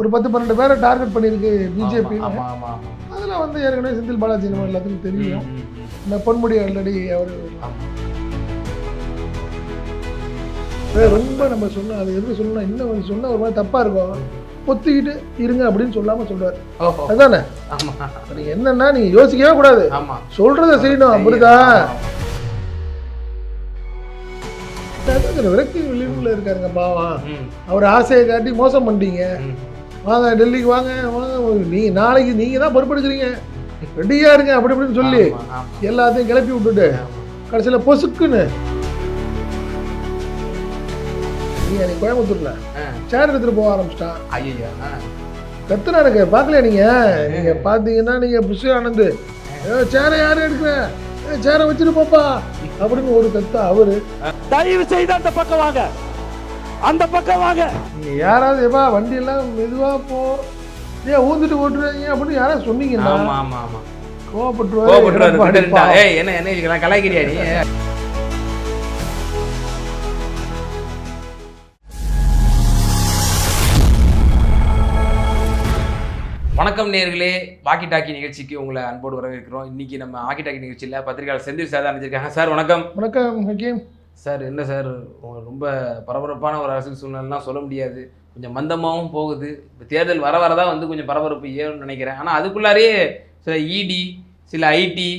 ஒரு பத்து பன்னெண்டு பேரை டார்கெட் பண்ணியிருக்கு பிஜேபி அதில் வந்து ஏற்கனவே செந்தில் பாலாஜி நம்ம எல்லாத்துக்கும் தெரியும். இந்த பொன்முடி ஆல்ரெடி அவர். ரொம்ப நம்ம சொன்ன அது எப்படி சொல்லணும் இன்னும் சொன்னா ஒரு மாதிரி தப்பா இருக்கும். பொத்திக்கிட்டு இருங்க அப்படின்னு சொல்லாம சொல்றாரு. இப்ப நீங்க என்னன்னா நீங்க யோசிக்கவே கூடாது. சொல்றத செய்யணும் அப்படிதான் அதான் விரக்தி விளிம்புல இருக்காருங்க பாவம். அவர் ஆசையை காட்டி மோசம் பண்ணிட்டீங்க. வாங்க டெல்லிக்கு வாங்க வாங்க நீ நாளைக்கு நீங்க தான் பொறுப்பெடுக்கிறீங்க. ரெடியா இருங்க அப்படி இப்படின்னு சொல்லி எல்லாத்தையும் கிளப்பி விட்டுட்டு. கடைசியில் பொசுக்குன்னு. நீ கோயம்புத்தூர்ல ஆ. சேர் எடுத்துட்டு போக ஆரம்பிச்சிட்டான். ஐயையோ, ஆ. கத்துனா எனக்கு பார்க்கலையா நீங்க? நீங்க பாத்தீங்கன்னா நீங்க புஷி ஆனந்து. சேரை யாரும் எடுக்கிற? ஏ, சேரை வச்சுட்டு போப்பா. அப்படின்னு ஒரு கத்தா அவரு தயவு செய்து அந்த பக்கம் வாங்க. அந்த பக்கம் வாங்க. நீங்க யாராவது எப்பா வண்டி எல்லாம் மெதுவா போ ஏன் ஊந்துட்டு ஓட்டுறீங்க அப்படின்னு யாராவது சொன்னீங்கன்னா ஆமா ஆமா ஆமா. கோவப்பட்டுருவாரு கோவப்பட்டுருவாரு, என்ன என்ன கலாய்க்கிறியா நீ? வணக்கம் நேர்களே. வாக்கி டாக்கி நிகழ்ச்சிக்கு உங்களை அன்போடு வரவேற்கிறோம். இன்னைக்கு நம்ம வாக்கி டாக்கி நிகழ்ச்சியில் பத்திரிகையாளர் செந்தில் சார் தான் அணிஞ்சிருக்காங்க சார் வணக்கம். வணக்கம் ஹக்கீம் சார் என்ன சார்? ரொம்ப பரபரப்பான ஒரு அரசியல் சூழ்நிலைலாம் சொல்ல முடியாது. கொஞ்சம் மந்தமாகவும் போகுது. இப்போ தேர்தல் வர வரதான் வந்து கொஞ்சம் பரபரப்பு ஏறும்னு நினைக்கிறேன். ஆனால் அதுக்குள்ளாரையே சில இடி சில ஐடி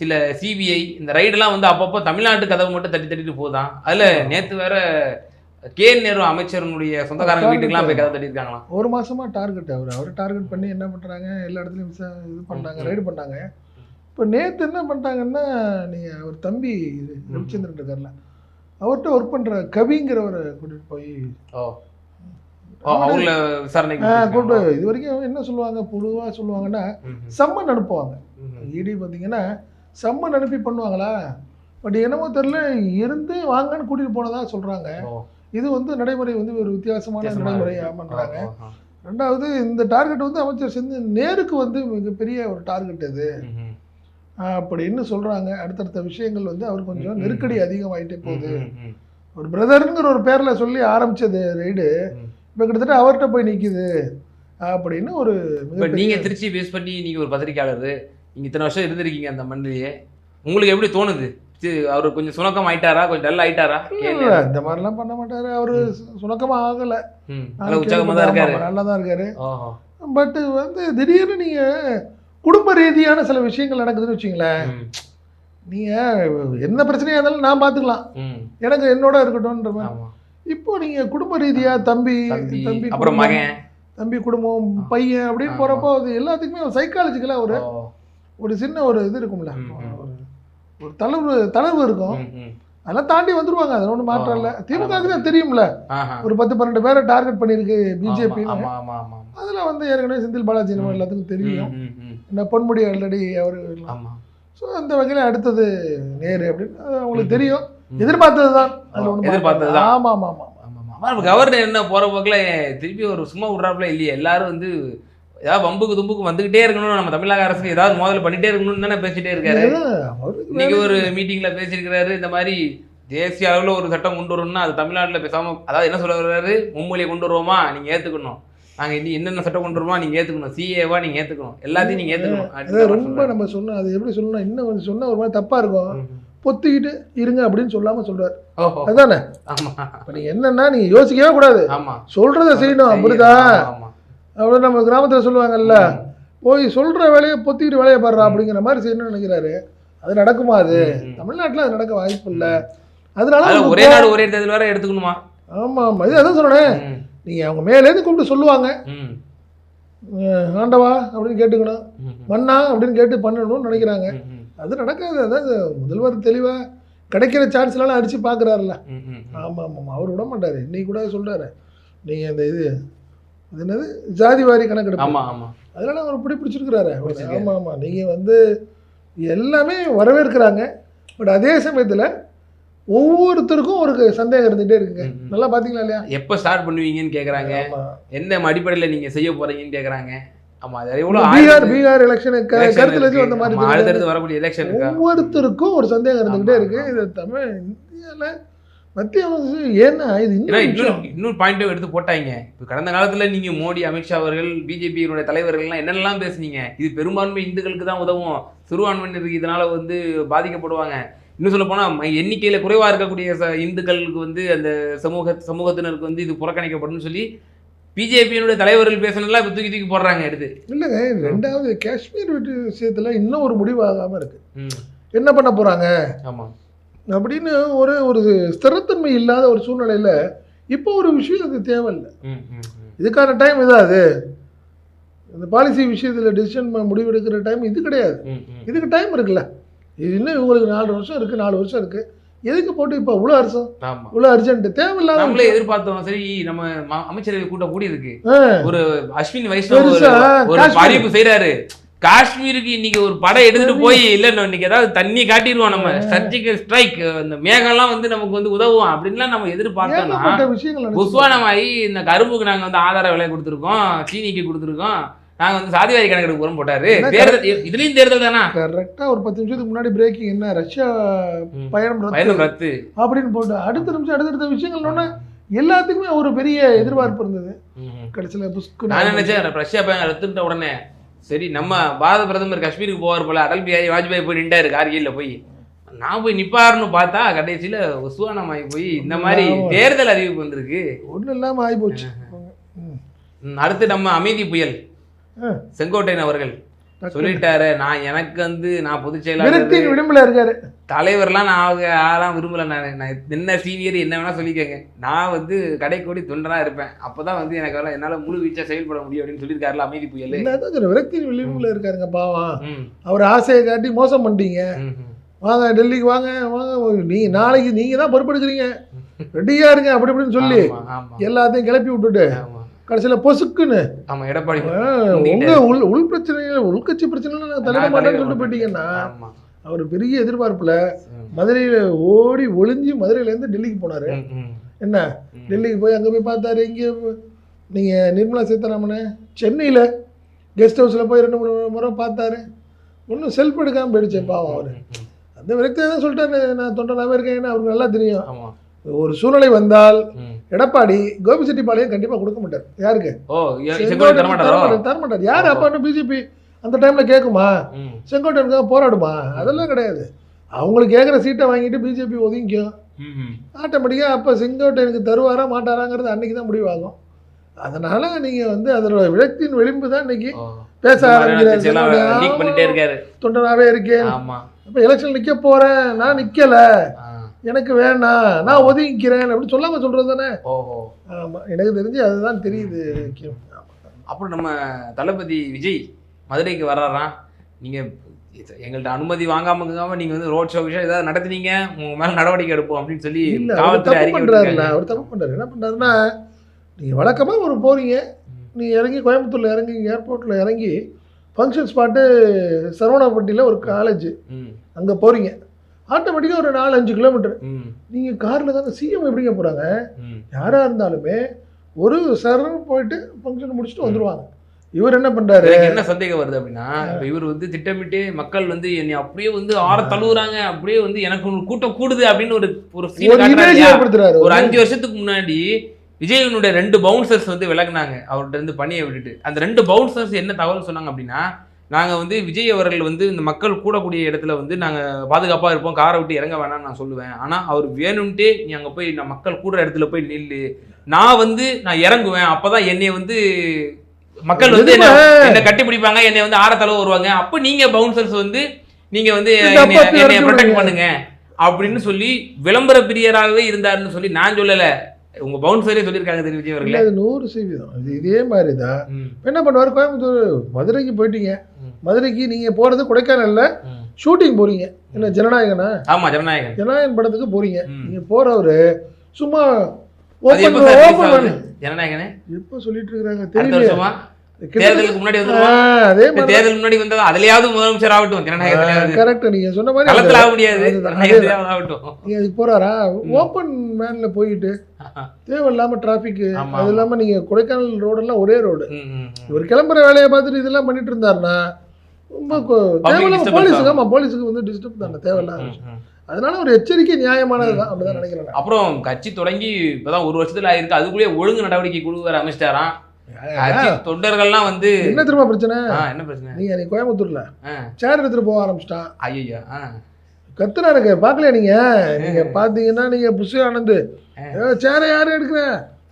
சில சிபிஐ இந்த ரைடெல்லாம் வந்து அப்பப்போ தமிழ்நாட்டு கதவு மட்டும் தட்டி தட்டிட்டு போதான். அதில் நேற்று வேற கே நேரு அமைச்சருடைய சொந்தக்காரங்க வீட்டுக்கெல்லாம் போய் கதை தட்டியிருக்காங்களாம் ஒரு மாசமா டார்கெட் அவர். அவர் டார்கெட் பண்ணி என்ன பண்றாங்க? எல்லா இடத்துலயும் இது பண்ணாங்க. ரைடு பண்ணாங்க. இப்போ நேத்து என்ன பண்ணிட்டாங்கன்னா நீங்க அவர் தம்பி ரவிச்சந்திரன் இருக்கார்ல அவர்கிட்ட ஒர்க் பண்ற கவிங்கிறவரை கூட்டிட்டு போய் கூட்டு இது வரைக்கும் என்ன சொல்லுவாங்க? பொதுவா சொல்லுவாங்கன்னா சம்மன் அனுப்புவாங்க. இடி பார்த்தீங்கன்னா சம்மன் அனுப்பி பண்ணுவாங்களா? பட் என்னமோ தெரியல இருந்து வாங்கன்னு கூட்டிட்டு போனதா சொல்றாங்க. இது வந்து நடைமுறை வந்து ஒரு வித்தியாசமான வித்தியாசமா நடைமுறையா இருக்கு. பண்றாங்க. ஓ, ஓ, ஓ. ரெண்டாவது இந்த டார்கெட் வந்து அமைச்சர் செந்து நேருக்கு வந்து மிகப்பெரிய ஒரு டார்கெட் இது. அப்படின்னு சொல்றாங்க. அடுத்தடுத்த விஷயங்கள் வந்து அவர் கொஞ்சம் நெருக்கடி அதிகமாயிட்டே போகுது. ஒரு பிரதருங்கிற ஒரு பேர்ல சொல்லி ஆரம்பிச்சது ரைடு. இப்போ கிட்டத்தட்ட அவர்கிட்ட போய் நிக்குது. அப்படின்னு ஒரு இப்ப மிகப்பெரிய நீங்க திருச்சி பேஸ் பண்ணி நீங்க ஒரு பத்திரிக்கையாளர் நீங்க இத்தனை வருஷம் இருந்திருக்கீங்க அந்த மண்ணிலேயே. உங்களுக்கு எப்படி தோணுது? அவரு கொஞ்சம் சுணக்கம் ஆயிட்டாரா கொஞ்சம் டல் ஆயிட்டாரா இந்த மாதிரிலாம் பண்ண மாட்டாரு. அவரு சுணக்கமா ஆகல உற்சாகமா தான் இருக்காரு. நல்லா தான் இருக்காரு. பட் வந்து திடீர்னு நீங்க குடும்ப ரீதியான சில விஷயங்கள் நடக்குதுன்னு வச்சுங்களேன் நீங்க என்ன பிரச்சனையா இருந்தாலும் நான் பாத்துக்கலாம். எனக்கு என்னோட இருக்கட்டும்ன்ற மாதிரி. ஆமா. இப்போ நீங்க குடும்ப ரீதியா தம்பி தம்பி அப்புறம் மகன். தம்பி குடும்பம் பையன் அப்படின்னு. போறப்போ அது எல்லாத்துக்குமே சைக்காலஜிக்கலா ஒரு ஒரு சின்ன ஒரு இது இருக்கும்ல. ஒரு- தளர்வு தளர்வு இருக்கும். அதெல்லாம் தாண்டி வந்துருவாங்க அது ஒன்றும் மாற்றம் இல்லை திமுகவுக்கு தான் தெரியும்ல. ஒரு பத்து பன்னெண்டு பேரை டார்கெட் பண்ணியிருக்கு பிஜேபி ஆமா ஆமா ஆமா ஆமா. அதுல வந்து ஏற்கனவே செந்தில் பாலாஜி நம்ம எல்லாத்துக்கும் தெரியும். என்ன பொன்முடி ஆல்ரெடி அவர் ஆமா ஸோ அந்த வகையில் அடுத்தது நேரு அப்படின்னு அவங்களுக்கு. தெரியும். எதிர்பார்த்தது தான் அதுல ஒண்ணும் எதிர்பார்த்தது தான். இல்ல. ஆமா ஆமா ஆமா ஆமா, ஆமா. ஆமா, இப்ப கவர்னர் என்ன போற போக்குல திருப்பி ஒரு சும்மா விடுறாப்புல இல்லையே எல்லாரும் வந்து ஏதாவது வம்புக்கு தும்புக்கு வந்துகிட்டே இருக்கணும் நம்ம தமிழக அரசுக்கு ஏதாவது மோதல் பண்ணிட்டே இருக்கணும்னு தானே பேசிட்டே இருக்காரு. இன்னைக்கு ஒரு மீட்டிங்ல பேசியிருக்கிறாரு இந்த மாதிரி தேசிய அளவுல ஒரு சட்டம் கொண்டு வரணும்னா அது தமிழ்நாட்டுல பேசாம அதாவது என்ன சொல்ல வர்றாரு? மும்மொழியை கொண்டு வருவோமா? நீங்க ஏத்துக்கணும். நாங்க இனி என்னென்ன சட்டம் கொண்டு வருவோமா? நீங்க ஏத்துக்கணும். சிஏவா நீங்க ஏத்துக்கணும். எல்லாத்தையும் நீங்க ஏத்துக்கணும். அது அப்படின்னு ரொம்ப. நம்ம சொன்ன அது எப்படி சொல்லணும் இன்னும் கொஞ்சம் சொன்னா ஒரு மாதிரி தப்பா இருக்கும். பொத்திக்கிட்டு இருங்க அப்படின்னு சொல்லாம சொல்றாரு. ஓஹோ. அதுதானே ஆமா. இப்ப நீங்க என்னன்னா நீங்க யோசிக்கவே கூடாது. ஆமா. சொல்றத செய்யணும் அப்படிதான் அப்படி நம்ம கிராமத்துல சொல்லுவாங்கல்ல. போய் சொல்ற வேலையை பொத்திக்கிட்டு வேலையை பாடுறா அப்படிங்கிற மாதிரி செய்யணும்னு நினைக்கிறாரு அது நடக்குமா அது. தமிழ்நாட்டுல அது நடக்க வாய்ப்பு இல்ல அதனால ஒரே நாடு ஒரே தேர்தல் வேற எடுத்துக்கணுமா ஆமா ஆமா இது அதான் சொல்றேன் ம். நீங்க அவங்க மேலேருந்து கூப்பிட்டு சொல்லுவாங்க ஆண்டவா அப்படின்னு கேட்டுக்கணும் ம். மன்னா அப்படின்னு கேட்டு பண்ணணும்னு நினைக்கிறாங்க. அது நடக்காது அதாவது முதல்வர் தெளிவா கிடைக்கிற சான்ஸ்லாம் அடிச்சு பாக்குறாருல்ல ம். ம். ஆமா ஆமா ஆமா. அவர் விட மாட்டாரு இன்னைக்கு கூட சொல்றாரு நீங்க அந்த இது அது என்னது ஜாதி வாரி கணக்கெடுப்பு ஆமா ஆமா அதனால அவர் பிடி பிடிச்சிருக்கிறாரு அவர். பிடிச்சிருக்காரு. ஆமா ஆமா நீங்க வந்து எல்லாமே வரவேற்கிறாங்க பட் அதே சமயத்துல ஒவ்வொருத்தருக்கும் ஒரு சந்தேகம் இருந்துகிட்டே இருக்குங்க. நல்லா பாத்தீங்களா இல்லையா எப்ப ஸ்டார்ட் பண்ணுவீங்கன்னு கேக்குறாங்க ஆமா. என்ன அடிப்படையில நீங்க செய்ய போறீங்கன்னு கேக்குறாங்க ஆமா அது எவ்வளவு பீகார் பீகார் எலெக்ஷனுக்கு கருத்துல வச்சு. வந்த மாதிரி. அடுத்தடுத்து வரக்கூடிய எலெக்ஷன் ஒவ்வொருத்தருக்கும் ஒரு சந்தேகம் இருந்துகிட்டே இருக்கு. இது தமிழ் இந்தியால மத்திய அரசு ஏன்னா இது இன்னும் இன்னொரு பாயிண்ட்டும் எடுத்து போட்டாங்க. இப்போ கடந்த காலத்துல நீங்க மோடி அமித்ஷா அவர்கள் பிஜேபியினுடைய தலைவர்கள்லாம் என்னென்னலாம் பேசுனீங்க? இது பெரும்பான்மை இந்துக்களுக்கு தான் உதவும். சிறுபான்மையினருக்கு இதனால வந்து பாதிக்கப்படுவாங்க. இன்னும் சொல்ல போனா ம- எண்ணிக்கையில குறைவா இருக்கக்கூடிய ச- இந்துக்களுக்கு வந்து அந்த சமூக சமூகத்தினருக்கு வந்து இது புறக்கணிக்கப்படும் சொல்லி பிஜேபியினுடைய தலைவர்கள் பேசுனதெல்லாம் இப்போ தூக்கி தூக்கி போடுறாங்க எடுத்து. இல்லைங்க ரெண்டாவது காஷ்மீர் விஷயத்துல இன்னும் ஒரு முடிவாகாம இருக்கு. ம், என்ன பண்ண போறாங்க? ஆமா. அப்படின்னு ஒரு ஒரு ஸ்திரத்தன்மை இல்லாத ஒரு சூழ்நிலையில இப்போ ஒரு விஷயம் அது தேவையில்லை. இதுக்கான டைம் இதா அது? இந்த பாலிசி விஷயத்தில் டிசிஷன் முடிவெடுக்கிற டைம் இது கிடையாது. இதுக்கு டைம் இருக்குல்ல. இது இன்னும் இவங்களுக்கு நாலு வருஷம் இருக்குது நாலு வருஷம் இருக்குது எதுக்கு போட்டு இப்போ இவ்வளோ அர்சம் இவ்வளோ அர்ஜென்ட் தேவையில்லாத நம்மளே. எதிர்பார்த்தோம் சரி நம்ம அமைச்சரவை கூட்டம் கூடி இருக்கு ஒரு அஸ்வின் காஷ்மீர். அறிவிப்பு செய்யறாரு காஷ்மீருக்கு இன்னைக்கு ஒரு படம் எடுத்துட்டு போய் இல்ல இன்னைக்கு ஏதாவது தண்ணி காட்டிடுவோம் நம்ம. சர்ஜிக்கல் ஸ்ட்ரைக் அந்த மேகம்லாம் வந்து நமக்கு வந்து உதவும் அப்படின்லாம் நம்ம எதிர்பார்த்தோம்னா. புஸ்வானமாயி இந்த கரும்புக்கு நாங்க வந்து ஆதார விலை கொடுத்துருக்கோம் சீனிக்கு கொடுத்துருக்கோம். நாங்க வந்து சாதிவாரி கணக்கெடுப்பு உரம் போட்டாரு. தேர்தல் இதுலயும் தேர்தல் தானா? கரெக்டா ஒரு பத்து நிமிஷத்துக்கு முன்னாடி பிரேக்கிங் என்ன? ரஷ்யா. பயணம் பயணம் ரத்து. அப்படின்னு போட்டு அடுத்த நிமிஷம் அடுத்தடுத்த விஷயங்கள்னோட எல்லாத்துக்குமே ஒரு பெரிய எதிர்பார்ப்பு இருந்தது. கடைசியில் புஸ்கு நான் நினைச்சேன் ரஷ்யா பயணம் ரத்துட்ட உடனே. சரி நம்ம பாரத பிரதமர் காஷ்மீருக்கு போவார் போல அடல் பிஹாரி வாஜ்பாய் போய் நின்றாரு கார்கில்ல போய் நான் போய் நிப்பாருன்னு பார்த்தா கடைசியில உஸ்வானமாயி போய் இந்த மாதிரி. தேர்தல் அறிவிப்பு வந்திருக்கு ஒன்றும் இல்லாமல் ஆகி போச்சு அடுத்து நம்ம அமைதி புயல். செங்கோட்டையன் அவர்கள் சொல்லிட்டாரு. நான் எனக்கு வந்து நான் பொதுச் செயலாளர் விளிம்பில் இருக்காரு. தலைவர்லாம் நான் யாரெல்லாம் விரும்பல. நான் நான் என்ன சீனியர் என்ன வேணா சொல்லிக்கங்க. நான் வந்து கடைக்கோடி தொண்டனா இருப்பேன். அப்பதான் வந்து எனக்கு வரலாம் என்னால முழு வீச்சா செயல்பட முடியும் அப்படின்னு சொல்லியிருக்காருல அமைதி புயல். விரக்தியின் விளிம்பில் இருக்காருங்க பாவம். அவர் ஆசையை காட்டி மோசம் பண்ணிட்டீங்க. வாங்க டெல்லிக்கு வாங்க வாங்க நீ நாளைக்கு நீங்க தான் பொறுப்பெடுக்கிறீங்க. ரெடியா இருங்க அப்படி இப்படின்னு சொல்லி எல்லாத்தையும் கிளப்பி விட்டுட்டு. கடைசியில பொசுக்குன்னு ஆமா எடப்பாடி ஆ, உங்க உள் உள் பிரச்சனைகள் உள்கட்சி பிரச்சனைகள் நாங்கள் தலையிட நான் மாட்டேன்னு சொல்லிட்டு. போயிட்டீங்கன்னா. அவர் பெரிய எதிர்பார்ப்புல மதுரையில ஓடி ஒளிஞ்சு மதுரையில இருந்து டெல்லிக்கு போனாரு என்ன. டெல்லிக்கு போய் அங்க போய் பார்த்தாரு இங்கே நீங்க நிர்மலா சீதாராமனை சென்னையில கெஸ்ட் ஹவுஸ்ல போய் ரெண்டு மூணு முறை பார்த்தாரு ஒன்றும் செல்ஃப் எடுக்காம போயிடுச்சு பாவம் அவர். அந்த விரக்தியை தான் சொல்லிட்டாரு நான் தொண்டனாவே இருக்கேன்னு அவருக்கு நல்லா தெரியும். ஒரு சூழ்நிலை வந்தால். எடப்பாடி கோபிச்செட்டிப்பாளையம் கண்டிப்பா கொடுக்க மாட்டார். யாருக்கு? தரமாட்டாரோ யார் அப்பா பிஜேபி அந்த டைம்ல கேட்குமா செங்கோட்டையனுக்காக போராடுமா? அதெல்லாம் கிடையாது. அவங்களுக்கு கேட்குற சீட்டை வாங்கிட்டு பிஜேபி ஒதுங்கிக்கும். ஆட்டோமேட்டிக்காக அப்போ செங்கோட்டையனுக்கு தருவாரா மாட்டாராங்கிறது அன்னைக்கு தான் முடிவாகும் அதனால நீங்க வந்து அதோட விளக்கின் விளிம்பு தான் இன்னைக்கு. பேச ஆரம்பிக்கிறார். தொண்டனாவே இருக்கேன். இப்போ எலெக்ஷன் நிக்க போறேன். நான் நிக்கல. எனக்கு வேணாம் நான் ஒதுங்கிக்கிறேன் அப்படின்னு சொல்லாம சொல்றது தானே? ஓஹோ ஆமா எனக்கு தெரிஞ்சு அதுதான் தெரியுது. அப்புறம் நம்ம தளபதி விஜய் மதுரைக்கு வர்றாராம் நீங்க எங்கள்ட்ட அனுமதி வாங்காம இருக்காம நீங்க வந்து ரோட் ஷோ விஷயம் ஏதாவது நடத்துனீங்க உங்க மேல நடவடிக்கை எடுப்போம் அப்படின்னு சொல்லி காவல்துறை அறிக்கை பண்றாருல. அவர் தப்பு பண்றாரு. என்ன பண்றாருன்னா நீங்க வழக்கமா ஒரு போறீங்க நீ இறங்கி கோயம்புத்தூர்ல இறங்கி ஏர்போர்ட்ல இறங்கி ஃபங்க்ஷன் ஸ்பாட்டு சரவணப்பட்டியில் ஒரு காலேஜ் அங்கே போறீங்க. ஆட்டோமேட்டிக்காக ஒரு நாலு அஞ்சு கிலோமீட்டர். நீங்கள் காரில் தானே சிஎம் எப்படிங்க போகிறாங்க. யாராக இருந்தாலுமே ஒரு சரண் போயிட்டு ஃபங்க்ஷன் முடிச்சுட்டு வந்துடுவாங்க இவர் என்ன எனக்கு என்ன சந்தேகம் வருது அப்படின்னா இப்ப இவர் வந்து திட்டமிட்டு மக்கள் வந்து என்னை அப்படியே வந்து ஆற தழுவுறாங்க அப்படியே வந்து எனக்கு ஒரு கூட்டம் கூடுது அப்படின்னு ஒரு ஒரு ஒரு அஞ்சு வருஷத்துக்கு முன்னாடி விஜயனுடைய ரெண்டு பவுன்சர்ஸ் வந்து விலகுனாங்க. அவர்கிட்ட இருந்து பணியை விட்டுட்டு. அந்த ரெண்டு பவுன்சர்ஸ் என்ன தகவல் சொன்னாங்க அப்படின்னா நாங்க வந்து விஜய் அவர்கள் வந்து இந்த மக்கள் கூடக்கூடிய இடத்துல வந்து நாங்க பாதுகாப்பா இருப்போம். காரை விட்டு இறங்க வேணாம்னு நான் சொல்லுவேன். ஆனா அவர் வேணும்ட்டே நீ அங்க போய் நான் மக்கள் கூடுற இடத்துல போய் நில்லு. நான் வந்து நான் இறங்குவேன். அப்பதான் என்னை வந்து மக்கள் வந்து என்ன என்ன கட்டி பிடிப்பாங்க. என்னை வந்து ஆற தளவு வருவாங்க. அப்ப நீங்க பவுன்சர்ஸ் வந்து நீங்க வந்து அப்பா என்னை- என்னை பேர் ப்ரொடெக்ட். பண்ணுங்க. அப்படின்னு சொல்லி விளம்பர பிரியராகவே இருந்தாருன்னு சொல்லி நான் சொல்லல. உங்க பவுன்சரே சொல்லியிருக்காங்க திரு விஜய் அவர்களே அது நூறு சதவீதம். இது இதே மாதிரி தான் என்ன பண்ணுவார்? கோயம்புத்தூர் மதுரைக்கு போயிட்டீங்க. மதுரைக்கு நீங்கள் போகிறது கொடைக்கானல்ல. ஷூட்டிங் போறீங்க. என்ன ஜனநாயகனா? ஆமா ஜனநாயகன். ஜனநாயகன் படத்துக்கு போறீங்க. ம். நீங்க போறவரு சும்மா ஓப்பன் ஓப்பன்? ஜனநாயகனே? எப்போ சொல்லிட்டு இருக்கிறாங்க அடுத்த தெரியல தேர்தலுக்கு முன்னாடி அதே மாதிரி தேர்தலுக்கு முன்னாடி வந்தா அதுலயாவது முதலமைச்சர் ஆகட்டும் ஜனநாயகத்திலேயாவது. கரெக்ட் நீங்க சொன்ன மாதிரி களத்துல ஆக முடியாது. அதுதான், ஜனநாயகத்திலேயாவது ஆகட்டும். நீங்க அதுக்கு போறாரா? ஓப்பன் மேன்ல போயிட்டு தேவையில்லாம டிராபிக் அது இல்லாம நீங்க கொடைக்கானல் ரோடெல்லாம் ஒரே ரோடு. இவர் கிளம்புற வேலையை பார்த்துட்டு இதெல்லாம் பண்ணிட்டு இருந்தாருன்னா போலீஸுக்கு ஆகும். ஆமா போலீஸுக்கு வந்து டிஸ்டர்ப் தானே தேவையில்லாத விஷயம். அதனால ஒரு எச்சரிக்கை நியாயமானது தான் அப்படிதான் நினைக்கிறேன் நான். அப்புறம் கட்சி தொடங்கி இப்பதான் ஒரு வருஷத்துல ஆயிருக்கு. அதுக்குள்ளேயே ஒழுங்கு நடவடிக்கை குழு வேற அமைச்சிட்டாராம். தொண்டர்கள்லாம் வந்து என்ன திரும்ப பிரச்சனை? என்ன பிரச்சனை? நீங்க நீ கோயம்புத்தூர்ல. சேர் எடுத்துட்டு போக ஆரம்பிச்சிட்டான் ஐயோ ஆ. கத்துனாருங்க பார்க்கல நீங்க? நீங்க பாத்தீங்கன்னா நீங்க புஷி ஆனந்த். சேரை யாரு எடுக்கிற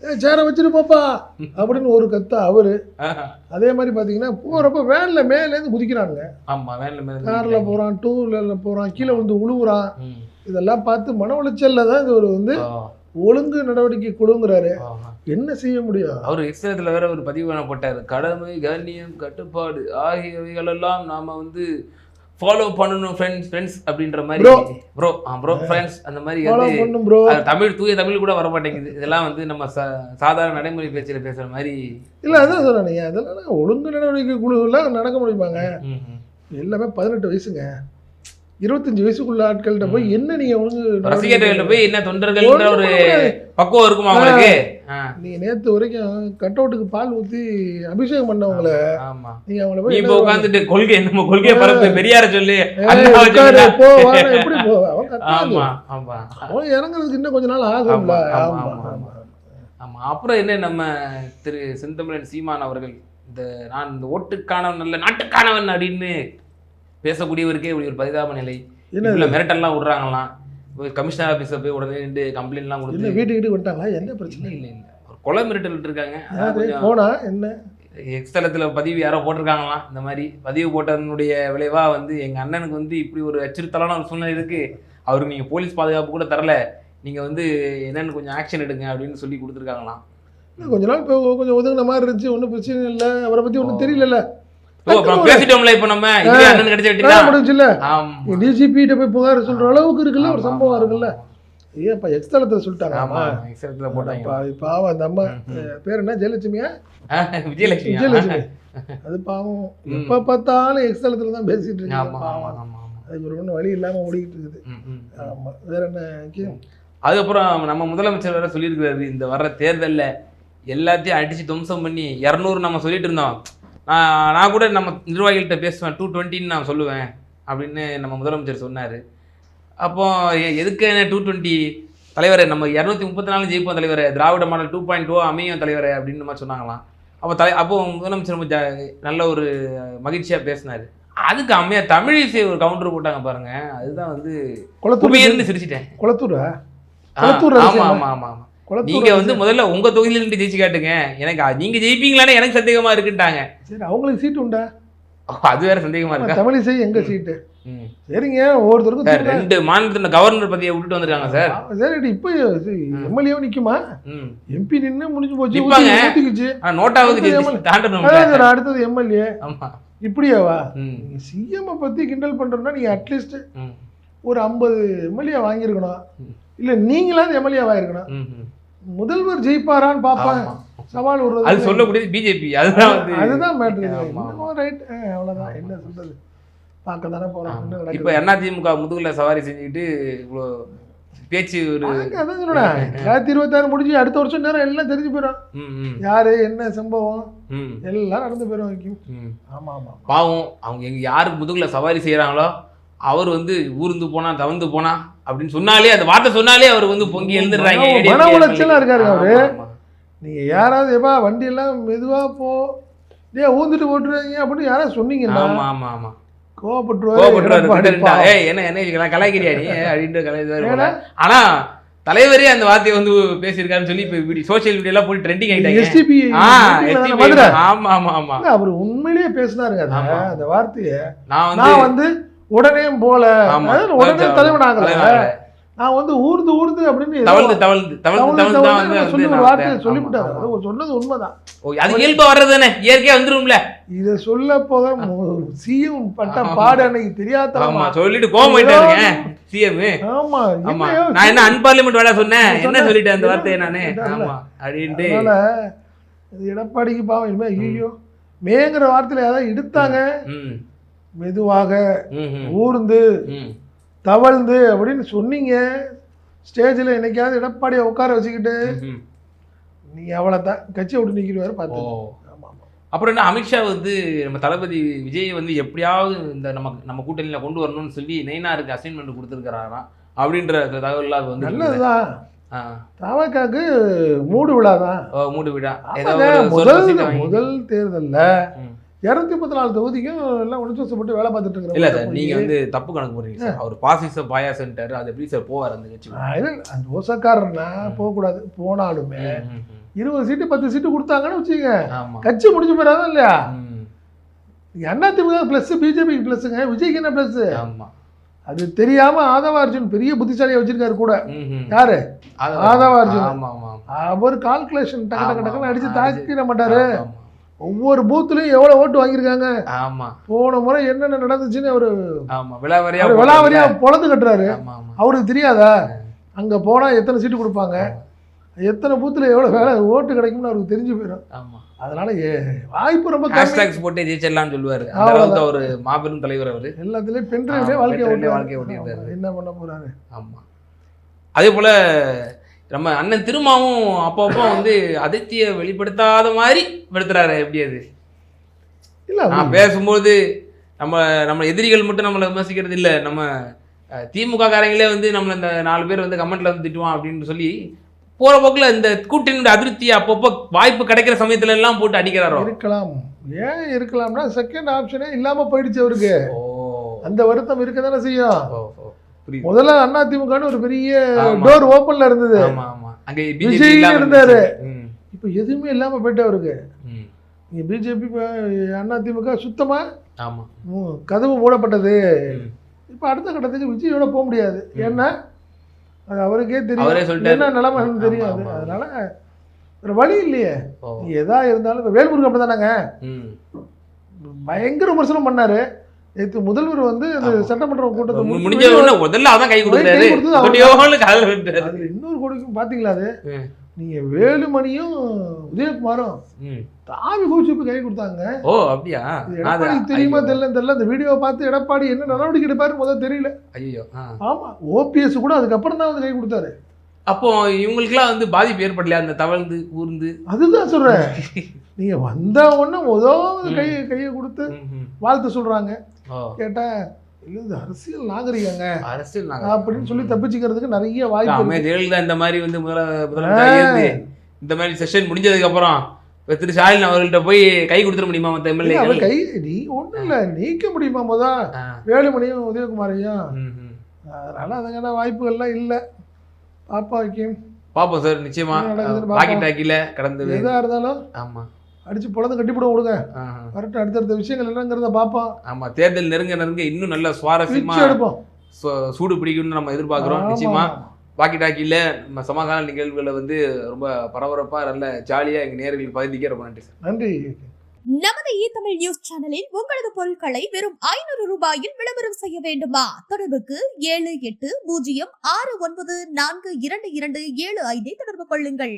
ஏ சேரை வச்சுட்டு போப்பா. அப்படின்னு ஒரு கத்தா அவரு. அதே மாதிரி பாத்தீங்கன்னா போறப்ப வேன்ல மேல இருந்து குதிக்கிறானுங்க. ஆமா வேன்ல மேல கார்ல போறான் டூ வீலர்ல போறான் கீழே வந்து உழுவுறான். இதெல்லாம் பார்த்து மன உளைச்சல்ல தான் இது ஒரு வந்து ஒழுங்கு நடவடிக்கை குழுங்கிறாரு. என்ன செய்ய முடியும்? அவர் எக்ஸ்ட்ரத்துல வேற ஒரு பதிவு பண்ண போட்டாரு. கடமை கண்ணியம் கட்டுப்பாடு ஆகியவைகள் எல்லாம் நாம வந்து ஃபாலோ பண்ணணும் ஃப்ரெண்ட்ஸ் ஃப்ரெண்ட்ஸ் அப்படின்ற மாதிரி. ப்ரோ ப்ரோ ஃப்ரெண்ட்ஸ் அந்த மாதிரி வந்து தமிழ் தூய தமிழ் கூட வர மாட்டேங்குது இதெல்லாம் வந்து நம்ம சாதாரண நடைமுறை பேச்சில் பேசுற மாதிரி இல்ல அதான் சொல்றேன் அதெல்லாம் ஒழுங்கு நடவடிக்கை குழுலாம் நடக்க முடியுமாங்க. எல்லாமே பதினெட்டு வயசுங்க. இருபத்தஞ்சு வயசுக்குள்ள ஆட்கள்கிட்ட போய் என்ன நீங்க ஒழுங்கு ரசிகர்கள்ட்ட போய் என்ன தொண்டர்கள்ன்ற ஒரு பக்குவம் இருக்குமா அவங்களுக்கு ஆ, நீங்க நேத்து வரைக்கும் கட் அவுட்டுக்கு பால் ஊத்தி அபிஷேகம் பண்ணவங்கள நீங்க அவங்கள நீ போய் இப்ப உட்காந்துட்டு கொள்கை நம்ம கொள்கையை பரப்பு பெரியார சொல்லி. எப்படி போவ? அவன் கத்தாது. ஆமா ஆமா. அவன் இறங்குறதுக்கு இன்னும் கொஞ்ச நாள் ஆகும்ல. ஆமா, ஆமா, ஆமா, ஆமா, ஆமா. ஆமா. அப்புறம் என்ன நம்ம திரு செந்தமிழன் சீமான் அவர்கள் இந்த நான் இந்த ஓட்டுக்கானவன் அல்ல நாட்டுக்கானவன் அப்படின்னு பேசக்கூடியவருக்கே இப்படி ஒரு பரிதாப நிலை. இல்ல மிரட்டல்லாம் விடுறாங்களாம். கமிஷனர் ஆபீஸ்ல போய் உடனே நின்று கம்ப்ளைண்ட்லாம் கொடுத்து வீட்டுக்கு வீட்டுக்கு வந்துட்டாங்களா? என்ன இல்ல பிரச்சனை? இல்ல இல்ல. ஒரு கொலை மிரட்டல் இருக்காங்க போனா என்ன? எக்ஸ்தலத்துல பதிவு யாரோ போட்டிருக்காங்களாம். இந்த மாதிரி பதிவு போட்டதனுடைய விளைவா வந்து எங்க அண்ணனுக்கு வந்து இப்படி ஒரு அச்சுறுத்தலான ஒரு சூழ்நிலை இருக்கு. அவருக்கு நீங்க போலீஸ் பாதுகாப்பு கூட தரல. நீங்க வந்து என்னன்னு கொஞ்சம் ஆக்ஷன் எடுங்க அப்படின்னு சொல்லி கொடுத்துருக்காங்களாம். கொஞ்ச நாள் இப்போ கொஞ்சம் ஒதுங்கின மாதிரி இருந்துச்சு. ஒன்றும் பிரச்சனை இல்லை. அவரை பத்தி ஒன்றும் தெரியல பேசிட்டோம்ல இப்ப நம்ம இதுவே அண்ணன் கிடைச்ச வெட்டினா முடிஞ்சுல ஆமா. டிஜிபி கிட்ட போய் புகார் சொல்ற அளவுக்கு இருக்குல்ல ஒரு சம்பவம் இருக்குல்ல? ஏன் இப்ப எக்ஸ்தலத்துல சொல்லிட்டாங்க. ஆமா எக்ஸலத்துல போட்டாங்க. பாவம் அந்த அம்மா ம், ம். பேர் என்ன ஜெயலட்சுமியா விஜயலட்சுமி விஜயலட்சுமி. அது பாவம். எப்ப பார்த்தாலும் எக்ஸ்தலத்துல தான் பேசிட்டு இருக்காங்க ஆமா பாவம் அதுக்கு ஒரு ஒன்றும் வழி இல்லாம ஓடிக்கிட்டு இருக்குது. வேற என்ன? அதுக்கப்புறம் நம்ம முதலமைச்சர் வேற சொல்லியிருக்கிறாரு இந்த வர்ற தேர்தல்ல எல்லாத்தையும் அடிச்சு துவம்சம் பண்ணி இரநூறு நம்ம சொல்லிட்டு இருந்தோம். நான் நான் கூட நம்ம நிர்வாகிகள்கிட்ட பேசுவேன் டூ டுவெண்ட்டின்னு நான் சொல்லுவேன் அப்படின்னு நம்ம முதலமைச்சர் சொன்னார். அப்போ எ- எதுக்கு டூ டுவெண்ட்டி தலைவரே நம்ம இரநூத்தி முப்பத்தி நாலு ஜெயிப்போம் தலைவரே Dravida model two point two அமையும் தலைவரே அப்படின்னு மாதிரி சொன்னாங்களாம். அப்போ தலை அப்போ முதலமைச்சர் ரொம்ப நல்ல ஒரு மகிழ்ச்சியாக பேசினார். அதுக்கு அம்மையா தமிழிசை ஒரு கவுண்டர் போட்டாங்க பாருங்க. அதுதான் வந்து குளத்தூர் சிரிச்சிட்டேன். குளத்தூரா? ஆ, குளத்தூர் ஆமா அரசியலா? நீங்க வந்து முதல்ல உங்க தொகுதியில இருந்து ஜெயிச்சு காட்டுங்க. எனக்கு நீங்க ஜெயிப்பீங்களான்னு எனக்கு சந்தேகமா இருக்குன்ட்டாங்க. சரி அவங்களுக்கு சீட்டு உண்டா? அது வேற சந்தேகமா இருக்கா? தமிழிசை எங்க சீட்டு. சரிங்க ஒவ்வொருத்தருக்கும் சார். ரெண்டு மாநிலத்தின் கவர்னர் பதவியை விட்டுட்டு வந்திருக்காங்க சார். சரி இப்போ எம்எல்ஏவும் நிக்குமா? ம். எம்பி நின்னு முடிஞ்சு போச்சு ஊத்திக்கிச்சு நோட்டாவுக்கு அடுத்தது தாண்டணும் எம்எல்ஏ. ஆமா. இப்படியாவா? சிஎம் பத்தி கிண்டல் பண்றோம்னா நீங்க அட்லீஸ்ட். ஒரு ஐம்பது எம்எல்ஏ வாங்கியிருக்கணும். இல்ல நீங்களாவது எம்எல்ஏ ஆயிருக்கணும் ம், ம். முதல்வர் ஜெயிப்பாரான்னு பார்ப்பேன். சவால் விடுறது அது சொல்லக்கூடியது பிஜேபி அதுதான் வந்து அதுதான் மேட்ரு. ரைட் அவ்வளவுதான். என்ன சொல்றது? பார்க்க தானே என்ன இப்ப. அதிமுக முதுகுல சவாரி செஞ்சுக்கிட்டு இவ்வளோ பேச்சு ஒரு அதான் ரெண்டாயிரத்தி இருபத்தாறு முடிஞ்சு அடுத்த வருஷம் நேரம் எல்லாம் தெரிஞ்சு போயிடும். யாரு என்ன சம்பவம்? ம், எல்லாம் நடந்து போயிடும் வைக்கும் ம். ஆமா ஆமா பாவம் அவங்க எங்க யாருக்கு முதுகுல சவாரி செய்யறாங்களோ அவர் வந்து ஊர்ந்து போனா தவந்து போனா அப்படின்னு சொன்னாலே அந்த வார்த்தை சொன்னாலே அவர் வந்து பொங்கி எழுந்துடுறாங்க. மன- ADMK மன உளைச்சலா இருக்காருங்க அவரு. நீங்க யாராவது எப்பா வண்டி எல்லாம் மெதுவா போ. டேய் ஊந்துட்டு ஓட்டுறீங்க அப்படின்னு யாராவது சொன்னீங்கன்னா ஆமா ஆமா ஆமா. கோவப்பட்டுருவாரு என்ன என்ன கலாய்க்கிறியா நீ? அப்படின்ட்டு கலாய்ச்சாரு போல. ஏன்னா? ஆனா தலைவரே அந்த வார்த்தையை வந்து பேசியிருக்காருன்னு சொல்லி இப்ப இப்படி சோசியல் மீடியால போய் ட்ரெண்டிங் ஆயிட்டாங்க. STP ஆ, meeting ல STP மதுரை. ஆமா ஆமா ஆமா. இல்ல, அவர் உண்மையிலேயே பேசினாருங்க. அந்த வார்த்தையை. நான் வந்து உடனே போல. உடனே தலைவன் ஆகல. நான் வந்து ஊர்ந்து ஊர்ந்து அப்படின்னு தவழ்ந்து தவழ்ந்து தவழ்ந்து தவழ்ந்து தான் வந்து சொல்லி ஒரு ஆமா, சொல்லிவிட்டாரு சொன்னது உண்மைதான். அது இயல்பா வர்றதுதானே இயற்கையா வந்துரும்ல. இத சொல்ல போக சிஎம் பட்ட. பாடு அன்னைக்கு தெரியாதமா ஆமா சொல்லிட்டு கோவம் போயிட்டாருங்க சிஎம் ஆமா ஆமா. நான் என்ன அன்பார்லிமெண்ட் வேலை சொன்னேன்? சொன்ன- என்ன சொல்லிட்டேன் அந்த வார்த்தையை நானு. ஆமா அப்படின்ட்டு. எடப்பாடிக்கு பாவம். இனிமே ஐயோ மேங்கிற வார்த்தையில ஏதாவது எடுத்தாங்க மெதுவாக ஊர்ந்து தவழ்ந்து அப்படின்னு சொன்னீங்க. ஸ்டேஜில் என்னைக்காவது எடப்பாடியை உட்கார வச்சுக்கிட்டு ம், ம். நீ அவ்வளோதான் கட்சியை விட்டு நிற்கிறவாரு பார்த்து. அப்புறம் என்ன அமித்ஷா வந்து நம்ம தளபதி விஜய் வந்து எப்படியாவது இந்த நம்ம நம்ம கூட்டணியில் கொண்டு வரணும்னு சொல்லி நெய்னாருக்கு அசைன்மெண்ட் கொடுத்துருக்கிறாராம் அப்படின்ற தகவல்லாம் அது வந்து நல்லதுதான் தவக்காக்கு மூடு விழா தான். மூடு ஒரு முதல் முதல் தேர்தல்ல. இருநூத்தி முப்பத்தி நாலு தொகுதிக்கும் எல்லாம் உணர்ச்சி வேலை பார்த்துட்டு இல்ல இருக்கிற சார் நீங்க வந்து தப்பு கணக்கு போடுறீங்க சார். அவர் பாசிச பாயாசன்ட்டாரு அது எப்படி சார் போவார் அந்த கட்சி? அந்த ஓசக்காரன்னா போகக்கூடாது. போனாலுமே. இருபது சீட்டு பத்து சீட்டு கொடுத்தாங்கன்னு வச்சுங்க ஆமா. கட்சி முடிஞ்சு போயிடாதான் இல்லையா? ம், அண்ணா திமுக பிளஸ் பிஜேபி பிளஸ்ங்க விஜய்க்கு என்ன பிளஸ் ஆமா. அது தெரியாம ஆதவ அர்ஜுன் பெரிய புத்திசாலியா வச்சிருக்காரு கூட. யாரு? ஆதவ அர்ஜுன். ஆமா ஆமா ஆமா. அவர் கால்குலேஷன் டக்கு டக்கு டக்குன்னு அடிச்சு. தாக்கிட மாட்டாரு. ஒவ்வொரு பூத்துலயும் எவ்வளவு ஓட்டு வாங்கியிருக்காங்க? ஆமா. போன முறை என்னென்ன நடந்துச்சுன்னு அவரு ஆமா விலாவரியா அவரு விளாவரியா பொழந்து கட்டுறாரு. அவருக்கு தெரியாதா? அங்க போனா எத்தனை சீட்டு கொடுப்பாங்க? எத்தனை பூத்துல எவ்வளவு வேலை ஓட்டு கிடைக்கும்னு அவருக்கு தெரிஞ்சு போயிடும். ஆமா. அதனால வாய்ப்பு ரொம்ப ஹேஷ்டாக்ஸ் போட்டு ஜெயிச்சிடலாம்னு சொல்லுவாரு. அளவுக்கு அவரு மாபெரும் தலைவர் அவரு. எல்லாத்துலயும் பெண் ஆமா, டிரைவ்லயே வாழ்க்கையை. வாழ்க்கையை. ஆமா, என்ன பண்ண போறாரு? ஆமா. அதே போல நம்ம அண்ணன் திருமாவும் அப்பப்போ வந்து அதிர்ச்சியை வெளிப்படுத்தாத மாதிரி படுத்துறாரு எப்படி அது? இல்ல நான் பேசும்போது நம்ம நம்ம எதிரிகள் மட்டும் நம்மளை விமர்சிக்கிறது இல்ல. நம்ம திமுக காரங்களே வந்து நம்மள இந்த நாலு பேர் வந்து கமெண்ட்ல வந்து திட்டுவான் அப்படின்னு சொல்லி போற போக்குல இந்த கூட்டணியோட அதிருப்தியை அப்பப்போ வாய்ப்பு கிடைக்கிற சமயத்துல எல்லாம் போட்டு அடிக்கிறாரோ? இருக்கலாம். ஏன் இருக்கலாம்னா செகண்ட் ஆப்ஷனே இல்லாம போயிடுச்சு அவருக்கு. அந்த வருத்தம் இருக்க தானே செய்யும் புரியுது. முதல்ல அண்ணா திமுகன்னு ஒரு பெரிய. டோர் ஓப்பன்ல இருந்தது. ஆமா ஆமா. அங்க பிஜேபி இருந்தாரு. இப்போ எதுவுமே இல்லாம போயிட்டு அவருக்கு. இங்க பிஜேபி அண்ணா திமுக சுத்தமா ஆமா. கதவு மூடப்பட்டது. இப்போ அடுத்த கட்டத்துக்கு விஜயோட போக முடியாது. ஏன்னா அது அவருக்கே அவரே தெரியும். என்ன நிலைமைன்னு ஆமா. அதனால வேற வழி இல்லையே. எதா இருந்தாலும் இப்ப வேல்முருகன் அப்படிதானங்க ம். பயங்கர விமர்சனம் பண்ணாரு. நேற்று முதல்வர் வந்து அந்த. சட்டமன்ற கூட்டத்தை முடிஞ்ச உடனே முதல்ல அதான் கை கொடுத்தாரு இன்னொரு கொடுக்கும் பாத்தீங்களா அது. நீங்க வேலுமணியும் உதயகுமாரும். தாவி போய் கை கொடுத்தாங்க. ஓ அப்படியா? எடப்பாடி தெரியுமா தெரியல தெரியல. அந்த வீடியோவை பார்த்து எடப்பாடி என்ன நடவடிக்கை எடுப்பாரு முதல்ல தெரியல. ஐயோ ஆமா ஓபிஎஸ் கூட அதுக்கப்புறம் தான் வந்து கை கொடுத்தாரு. அப்போ இவங்களுக்குலாம் வந்து பாதிப்பு ஏற்படலையா? அந்த தவழ்ந்து ஊர்ந்து? அதுதான் சொல்றேன். நீங்க வந்த உடனே முதல் கை கையை கொடுத்து. வாழ்த்து சொல்றாங்க. ஓ. கேட்டா இல்ல இது அரசியல் நாகரிகங்க. அரசியல் அப்படின்னு சொல்லி தப்பிச்சுக்கிறதுக்கு நிறைய வாய்ப்பு. ஜெயலலிதா இந்த மாதிரி வந்து முதல முதலமைச்சர் இந்த மாதிரி செஷன் முடிஞ்சதுக்கு அப்புறம் திரு ஸ்டாலின் அவர்கள்ட்ட போய் கை கொடுத்துட முடியுமா இல்ல, எம்எல்ஏ அவர் கை நீ ஒண்ணும் இல்ல நீக்க முடியுமா முத? வேலுமணியும் உதயகுமாரையும். அதனால அதுக்கான வாய்ப்புகள்லாம் இல்ல. பாப்பா வைக்கும் பாப்போம் சார் நிச்சயமா. பாக்கி பார்ப்போம். டாக்கில கடந்தது. எதா இருந்தாலும் ஆமா. அடிச்சு பொழந்து கட்டிப்பிட விடுங்க. வரட்டும் அடுத்தடுத்த விஷயங்கள் என்னங்கிறத பார்ப்போம். ஆமா தேர்தல் நெருங்க நெருங்க இன்னும் நல்ல சுவாரஸ்யமா எடுப்போம். சூடு பிடிக்கும்னு நம்ம எதிர்பார்க்கிறோம் நிச்சயமா. வாக்கி டாக்கியில் நம்ம சமாதான நிகழ்வுகளை வந்து ரொம்ப பரபரப்பா நல்ல ஜாலியா எங்க நேர்களுக்கு பகிர்ந்திக்க ரொம்ப நன்றி சார். நன்றி. நமது இ தமிழ் நியூஸ் சேனலில் உங்களது பொருட்களை வெறும் ஐநூறு ரூபாயில் விளம்பரம் செய்ய வேண்டுமா? தொடர்புக்கு ஏழு எட்டு பூஜ்ஜியம் ஆறு ஒன்பது நான்கு இரண்டு இரண்டு ஏழு ஐந்தை தொடர்பு கொள்ளுங்கள்.